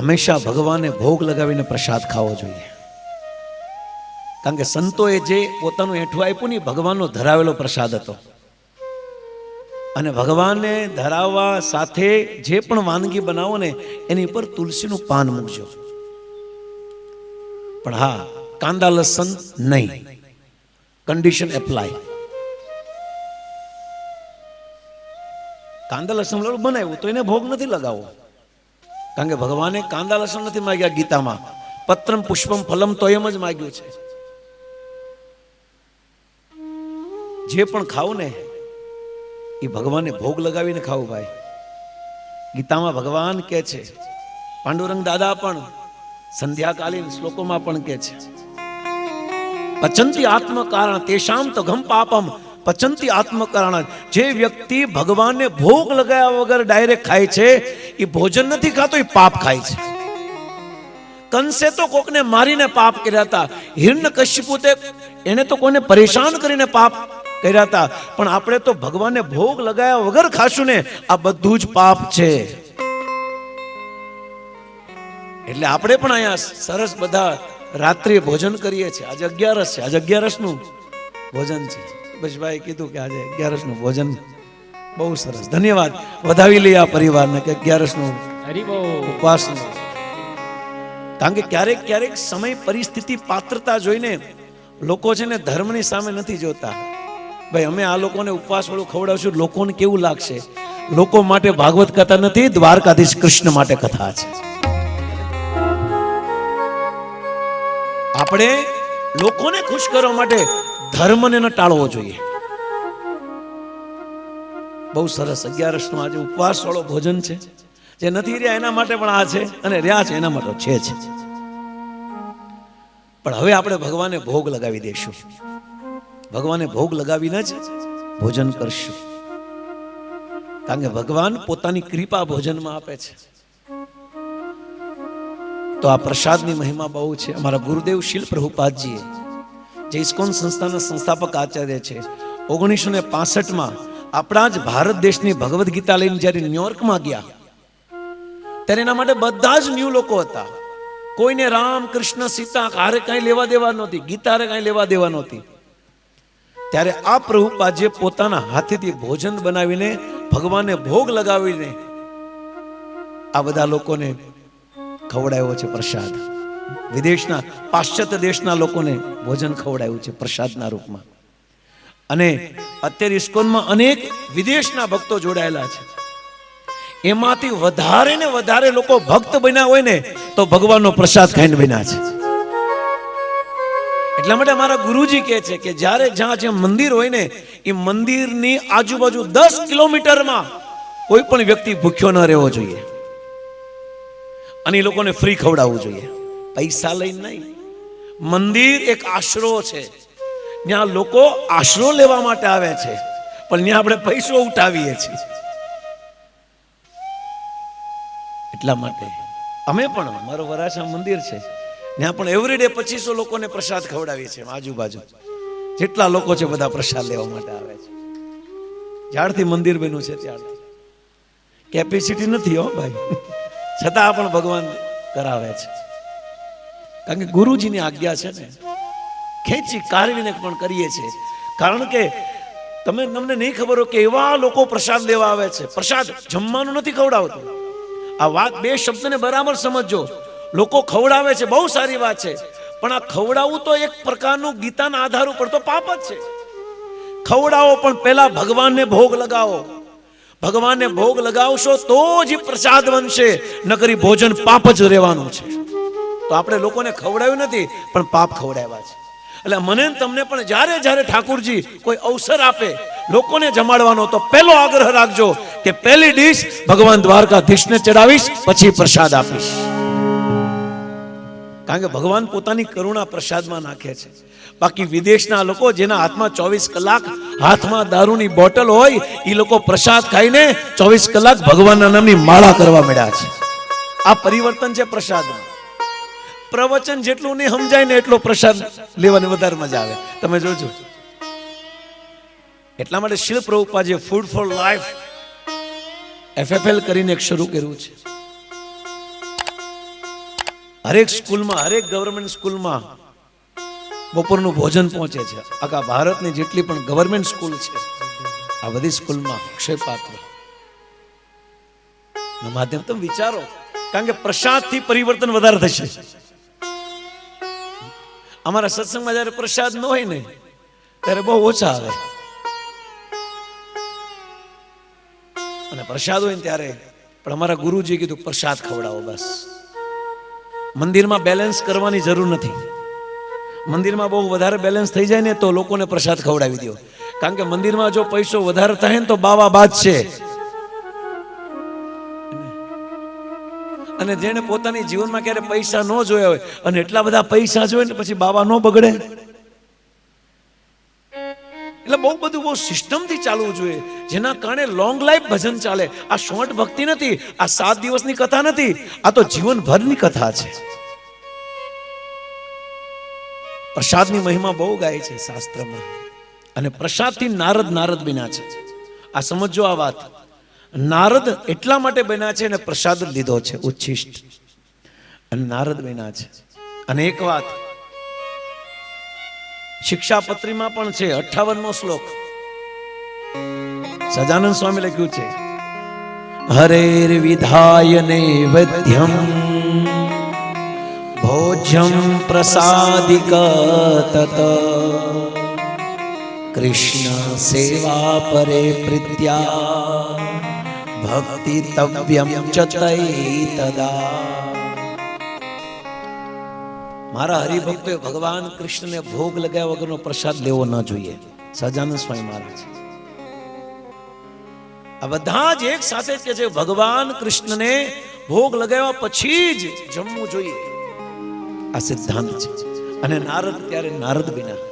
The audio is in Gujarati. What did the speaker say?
હંમેશા ભગવાને ભોગ લગાવીને પ્રસાદ ખાવો જોઈએ. કારણ કે સંતોએ જે પોતાનું એઠું આપ્યું ને ભગવાનનો ધરાવેલો પ્રસાદ હતો. અને ભગવાનને ધરાવવા સાથે જે પણ વાનગી બનાવો ને એની ઉપર તુલસીનું પાન મૂકજો. પણ હા, કાંદા લસણ નહીં. કન્ડિશન એપ્લાય કાંદા લસણ બનાવ્યું તો એને ભોગ નથી લગાવવો. કારણ કે ભગવાને કાંદા લસણ નથી માગ્યા ગીતામાં. પત્રમ પુષ્પમ ફલમ તો એમ જ માગ્યું છે. જે પણ ખાવ ને, એ ભગવાનને ભોગ લગાવીને ખાવું ભાઈ. ગીતામાં ભગવાન કે છે, પાંડુરંગ દાદા પણ સંધ્યાકાલીન શ્લોકોમાં પણ કે છે. અચંતી આત્મ કારણ તેષામ તો ઘમ પાપમ પચંતી આત્મકારણ જે. વ્યક્તિ ભગવાનને ભોગ લગાવ્યા વગર ડાયરેક્ટ ખાય છે, એ ભોજન નથી ખાતો, એ પાપ ખાય છે. કંસે તો કોકને મારીને પાપ કર્યા હતા. હિરણ કશ્યપુતે એને તો કોઈને પરેશાન કરીને પાપ કર્યા હતા. પણ આપણે તો ભગવાનને ભોગ લગાવ્યા વગર ખાશું ને, આ બધું જ પાપ છે. એટલે આપણે પણ અહીંયા સરસ બધા રાત્રિ ભોજન કરીએ છીએ. આજે અગિયારસ છે. આજે અગિયારસનું ભોજન છે. બસ ભાઈ કીધું કે આજે અગિયારસનું ભોજન બહુ સરસ. ધન્યવાદ. વધાવી લઈએ આ પરિવારને કે અગિયારસનું હરિબો કારણ કે ક્યારેક ક્યારેક સમય પરિસ્થિતિ પાત્રતા જોઈને લોકો છે ને ધર્મની સામે નથી જોતા. ભાઈ અમે આ લોકોને ઉપવાસ વાળું ખવડાવશું લોકોને કેવું લાગશે? લોકો માટે ભાગવત કથા નથી દ્વારકાધીશ કૃષ્ણ માટે કથા છે. આપણે લોકોને ખુશ કરવા માટે ધર્મને ન ટાળવો જોઈએ. બહુ સરસ. અગિયારસનું આજે ઉપવાસ વાળો ભોજન છે. જે નથી રહ્યા એના માટે પણ આ છે અને રહ્યા છે એના માટે છે છે પણ હવે આપણે ભગવાને ભોગ લગાવી દઈશું ભગવાને ભોગ લગાવીને જ ભોજન કરશું. કારણ કે ભગવાન પોતાની કૃપા ભોજનમાં આપે છે. તો આ પ્રસાદની મહિમા બહુ છે. અમારા ગુરુદેવ શિલ પ્રભુપાદજીએ જે ઇસ્કોન સંસ્થાના સંસ્થાપક આચાર્ય છે. ઓગણીસો ને પાસઠમાં આપણા જ ભારત દેશની ભગવદ્ ગીતા લઈને જ્યારે ન્યુયોર્કમાં ગયા, ત્યારે એના માટે બધા જ ન્યૂ લોકો હતા. કોઈને રામ, કૃષ્ણ, સીતા હારે કાંઈ લેવા દેવા નહોતી, ગીતા હારે કાંઈ લેવા દેવા નહોતી. ત્યારે આ પ્રભુપાદજીએ પોતાના હાથેથી ભોજન બનાવીને ભગવાનને ભોગ લગાવીને આ બધા લોકોને ખવડાવ્યો છે પ્રસાદ. વિદેશના, પાશ્ચાત્ય દેશના લોકોને ભોજન ખવડાવ્યું છે પ્રસાદના રૂપમાં. અને અત્યારે ઇસ્કોનમાં અનેક વિદેશના ભક્તો જોડાયેલા છે. એમાંથી વધારે ને વધારે લોકો ભક્ત બન્યા હોય ને, તો ભગવાનનો પ્રસાદ ખાઈને બન્યા છે. એટલા માટે અમારા ગુરુજી કહે છે કે જ્યારે જ્યાં જ્યાં મંદિર હોય ને, એ મંદિરની આજુબાજુ દસ કિલોમીટરમાં કોઈ પણ વ્યક્તિ ભૂખ્યો ન રહેવો જોઈએ. અને એ લોકોને ફ્રી ખવડાવવું જોઈએ. પૈસા લઈને નહીં. મંદિર એક આશરો છે. ત્યાં લોકો આશરો લેવા માટે આવે છે. પણ ત્યાં આપણે પૈસો ઉઠાવીએ છીએ. એટલા માટે અમે પણ મારો વરાછા મંદિર છે. ત્યાં પણ એવરીડે પચીસો લોકોને પ્રસાદ ખવડાવીએ છીએ આજુબાજુ. જેટલા લોકો છે બધા પ્રસાદ લેવા માટે આવે છે. જ્યારથી મંદિર બન્યું છે ત્યારથી કેપેસિટી નથી હો ભાઈ. છતાં પણ ભગવાન કરાવે છે. કારણ કે ગુરુજીની આજ્ઞા છે ને, ખેંચી કારવીને પણ કરીએ છીએ કારણ કે તમે તમને નહીં ખબર હોય કે એવા લોકો પ્રસાદ લેવા આવે છે. પ્રસાદ જમવાનું નથી ખવડાવતું. આ વાત બે શબ્દને બરાબર સમજજો લોકો ખવડાવે છે, બહુ સારી વાત છે. પણ આ ખવડાવવું તો એક પ્રકારનું ગીતાના આધાર ઉપર તો પાપ જ છે. ખવડાવો પણ પહેલા ભગવાનને ભોગ લગાવો. ભગવાનને ભોગ લગાવશો તો જ પ્રસાદ બનશે. નકરી ભોજન પાપ જ રહેવાનું છે. તો આપણે લોકોને ખવડાવ્યું નથી, પણ પાપ ખવડાવ્યા છે. એટલે મને તમને પણ જ્યારે જ્યારે ઠાકુરજી કોઈ અવસર આપે, લોકોને જમાડવાનો, તો પહેલો આગ્રહ રાખજો કે પહેલી ડીશ ભગવાન દ્વારકાધીશને ચડાવીશ, પછી પ્રસાદ આપીશ. કારણ કે ભગવાન પોતાની કરુણા પ્રસાદમાં નાખે છે. બાકી વિદેશના લોકો જેના હાથમાં ચોવીસ કલાક હાથમાં દારૂની બોટલ હોય એ લોકો પ્રસાદ ખાઈને ચોવીસ કલાક ભગવાનના નામની માળા કરવા મળ્યા છે. આ પરિવર્તન છે પ્રસાદમાં. પ્રવચન જેટલું નહીં સમજાય ને એટલો પ્રસાદ લેવાની વધારે મજા આવે. તમે જોજો. એટલા માટે શિલ પ્રભુપાદે ફૂડ ફોર લાઈફ એફએફએલ કરીને એક શરૂ કર્યું છે. હરેક સ્કૂલમાં, હરેક ગવર્મેન્ટ સ્કૂલમાં બપોરનું ભોજન પહોંચે છે. આખા ભારતની જેટલી પણ ગવર્મેન્ટ સ્કૂલ છે, આ બધી સ્કૂલમાં ક્ષયપાત્ર માધ્યમ તમે વિચારો, કારણ કે પ્રસાદથી પરિવર્તન વધારે થશે. અમારા સત્સંગમાં જ્યારે પ્રસાદ ન હોય ને, ત્યારે બહુ ઓછા આવે. અને પ્રસાદ હોય ને ત્યારે, પણ અમારા ગુરુજીએ કીધું, પ્રસાદ ખવડાવો બસ. મંદિરમાં બેલેન્સ કરવાની જરૂર નથી. મંદિરમાં બહુ વધારે બેલેન્સ થઈ જાય ને, તો લોકોને પ્રસાદ ખવડાવી દો. કારણ કે મંદિરમાં જો પૈસો વધારે થાય ને, તો બાવા બાદ છે. અને જેને પોતાની જીવનમાં ક્યારે પૈસા ન જોયા હોય, અને એટલા બધા પૈસા જોઈએ ને પછી બાબા ન બગડે. એટલે બહુ બધું બહુ સિસ્ટમથી ચાલવું જોઈએ. જેના કારણે લોંગ લાઈફ ભજન ચાલે. આ શોર્ટ ભક્તિ નથી, આ સાત દિવસની કથા નથી, આ તો જીવનભરની કથા છે. પ્રસાદની મહિમા બહુ ગાય છે શાસ્ત્રમાં. અને પ્રસાદથી નારદ નારદ બિના છે. આ સમજો આ વાત. નારદ એટલા માટે બન્યા છે અને પ્રસાદ લીધો છે, ઉચ્છિષ્ટ. અને નારદ બન્યા છે. અને એક વાત, શિક્ષાપત્રીમાં પણ છે અઠાવનમો શ્લોક. સજાનંદ સ્વામી લખ્યું છે હરેર વિધાય નૈવેદ્યમ ભોજ્યમ પ્રસાદિક તત. કૃષ્ણ સેવા પરે પ્રીત્યા ભક્તિ તવ્યમ ચ મારા હરિભક્તોએ ભગવાન કૃષ્ણને ભોગ લગાવ્યા વગરનો પ્રસાદ લેવો ન જોઈએ. સજાનંદ સ્વામી મહારાજ. આ બધા જ એક સાથે કે છે ભગવાન કૃષ્ણને ભોગ લગાવ્યા પછી જ જમવું જોઈએ. આ સિદ્ધાંત છે. અને નારદ ત્યારે નારદ બિના